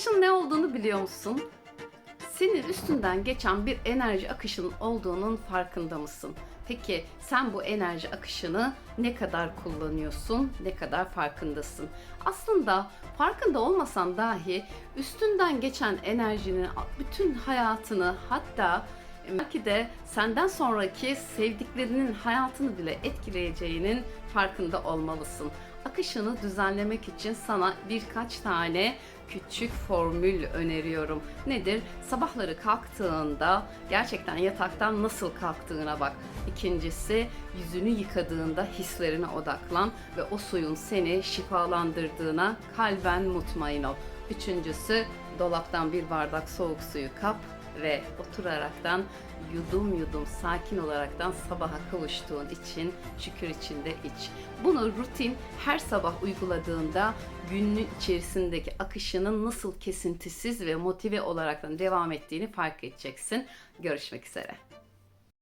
Akışın ne olduğunu biliyor musun? Senin üstünden geçen bir enerji akışının olduğunun farkında mısın? Peki sen bu enerji akışını ne kadar kullanıyorsun, ne kadar farkındasın? Aslında farkında olmasan dahi üstünden geçen enerjinin bütün hayatını hatta belki de senden sonraki sevdiklerinin hayatını bile etkileyeceğinin farkında olmalısın. Akışını düzenlemek için sana birkaç tane küçük formül öneriyorum. Nedir? Sabahları kalktığında gerçekten yataktan nasıl kalktığına bak. İkincisi yüzünü yıkadığında hislerine odaklan ve o suyun seni şifalandırdığına kalben mutmain ol. Üçüncüsü dolaptan bir bardak soğuk suyu kap ve oturaraktan yudum yudum sakin olaraktan sabaha kavuştuğun için şükür içinde iç. Bunu rutin her sabah uyguladığında günün içerisindeki akışının nasıl kesintisiz ve motive olaraktan devam ettiğini fark edeceksin. Görüşmek üzere.